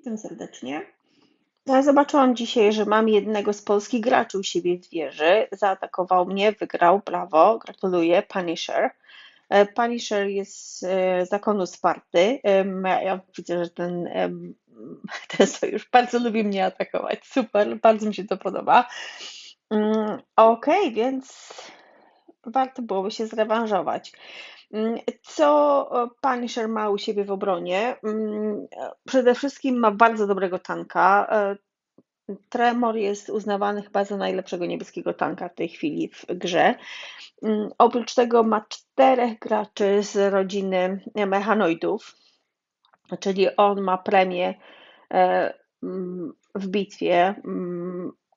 Witam serdecznie. Ja zobaczyłam dzisiaj, że mam jednego z polskich graczy u siebie w wieży. Zaatakował mnie, wygrał, brawo, gratuluję, Punisher. E, Punisher jest e, zakonu Sparty. Ja widzę, że ten, ten sojusz bardzo lubi mnie atakować. Super, bardzo mi się to podoba. Mm, Okej, więc warto byłoby się zrewanżować. Mm, Co e, Punisher ma u siebie w obronie? Mm, Przede wszystkim ma bardzo dobrego tanka. E, Tremor jest uznawany chyba za najlepszego niebieskiego tanka w tej chwili w grze. Mm, Oprócz tego ma czterech graczy z rodziny mechanoidów, czyli on ma premię e, w bitwie,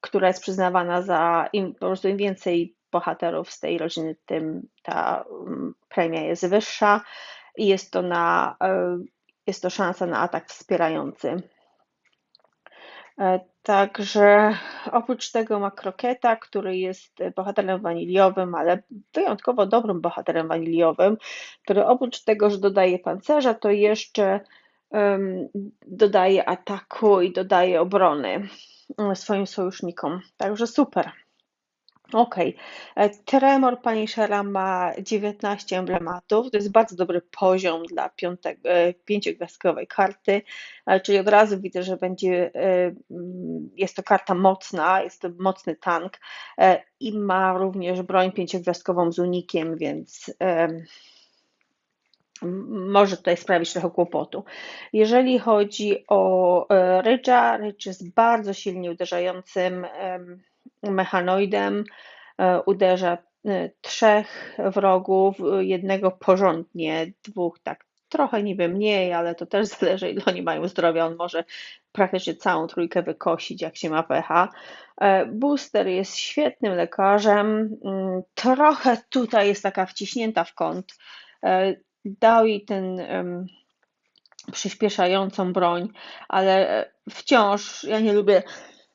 która jest przyznawana za im, po prostu im więcej bohaterów z tej rodziny, tym ta mm, premia jest wyższa i jest to na e, jest to szansa na atak wspierający. E, Także oprócz tego ma Kroketa, który jest bohaterem waniliowym, ale wyjątkowo dobrym bohaterem waniliowym, który oprócz tego, że dodaje pancerza, to jeszcze em, dodaje ataku i dodaje obrony em, swoim sojusznikom. Także super. Okej. E, Tremor Punishera ma 19 emblematów. To jest bardzo dobry poziom dla e, pięciogwiazdkowej karty, e, czyli od razu widzę, że będzie, mm, jest to karta mocna, jest to mocny tank i ma również broń pięciogwiazdkową z unikiem, więc może tutaj sprawić trochę kłopotu. Jeżeli chodzi o Rydża, Rydż jest bardzo silnie uderzającym mechanoidem, e, uderza e, trzech wrogów, e, jednego porządnie, dwóch tak trochę niby mniej, ale to też zależy ile oni mają zdrowia, on może praktycznie całą trójkę wykosić jak się ma. E, Booster jest świetnym lekarzem, mm, trochę tutaj jest taka wciśnięta w kąt, dał jej ten przyspieszającą broń, ale wciąż ja nie lubię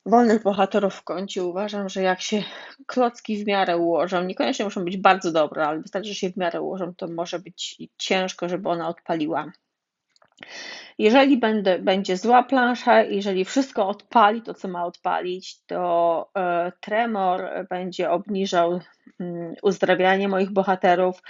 wolnych bohaterów w kącie. Uważam, że jak się klocki w miarę ułożą, niekoniecznie muszą być bardzo dobre, ale wystarczy, że się w miarę ułożą, to może być ciężko, żeby ona odpaliła. Jeżeli będę, będzie zła plansza, jeżeli wszystko odpali to, co ma odpalić, to e, tremor będzie obniżał mm, uzdrawianie moich bohaterów,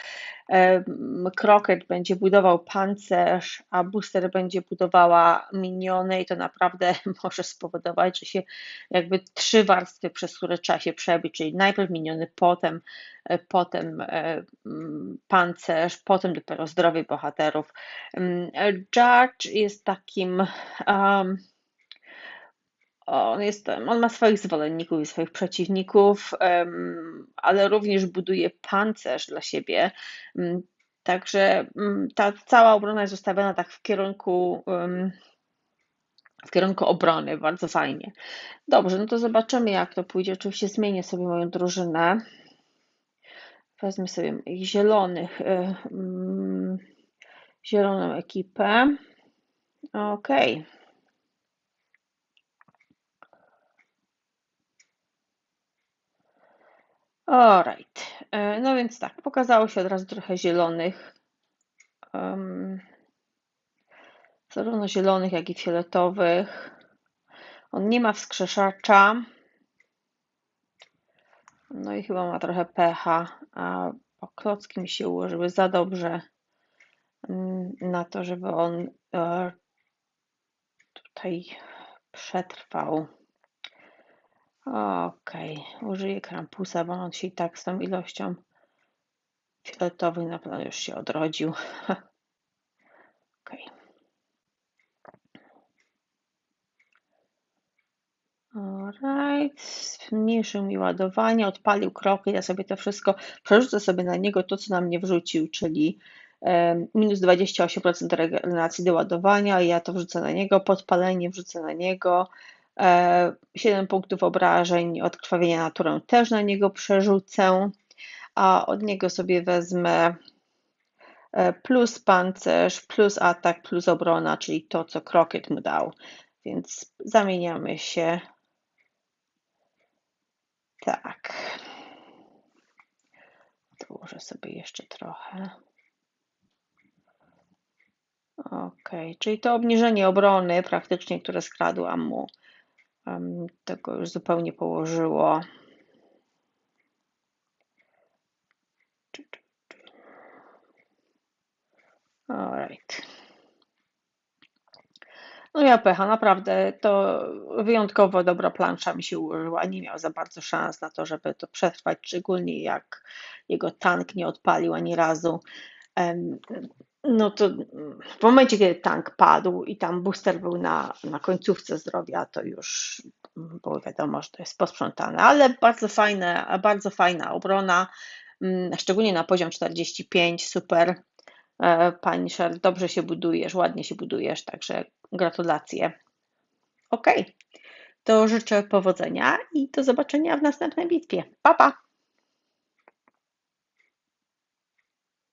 Kroket będzie budował pancerz, a Booster będzie budowała miniony i to naprawdę może spowodować, że się jakby trzy warstwy, przez które trzeba się przebić, czyli najpierw miniony, potem, e, potem e, mm, pancerz, potem dopiero zdrowie bohaterów. Judge jest takim um, on, jest, on ma swoich zwolenników i swoich przeciwników, ale również buduje pancerz dla siebie. Mm, Także mm, ta cała obrona jest ustawiona tak w kierunku, w kierunku obrony, bardzo fajnie. Dobrze, no to zobaczymy, jak to pójdzie. Oczywiście zmienię sobie moją drużynę. Wezmę sobie zielonych, y, mm, zieloną ekipę. Okej. Alright. E, No więc tak, pokazało się od razu trochę zielonych. Um, zarówno zielonych, jak i fioletowych. On nie ma wskrzeszacza. No i chyba ma trochę pecha, a klocki mi się ułożyły za dobrze mm, na to, żeby on e, tutaj przetrwał. Okej, użyję krampusa, bo on się i tak z tą ilością fioletowych na pewno już się odrodził. Okej. Alright, zmniejszył mi ładowanie, odpalił kroki, ja sobie to wszystko, przerzucę sobie na niego to, co na mnie wrzucił, czyli minus 28% regeneracji do ładowania, ja to wrzucę na niego, podpalenie wrzucę na niego, 7 punktów obrażeń od krwawienia naturą też na niego przerzucę, a od niego sobie wezmę e, plus pancerz, plus atak, plus obrona, czyli to, co Krokiet mu dał. Więc zamieniamy się. Tak. Dołożę sobie jeszcze trochę. Okej, czyli to obniżenie obrony praktycznie, które skradłam mu, tego już zupełnie położyło. Alright. No ja pecha, naprawdę to wyjątkowo dobra plansza mi się ułożyła. Nie miał za bardzo szans na to, żeby to przetrwać, szczególnie jak jego tank nie odpalił ani razu. No to w momencie, kiedy tank padł i tam booster był na, na końcówce zdrowia, to już było wiadomo, że to jest posprzątane, ale bardzo fajne, bardzo fajna obrona, mm, szczególnie na poziom 45, super. E, Pani Sher, dobrze się budujesz, ładnie się budujesz, także gratulacje. Ok, to życzę powodzenia i do zobaczenia w następnej bitwie. Pa, pa!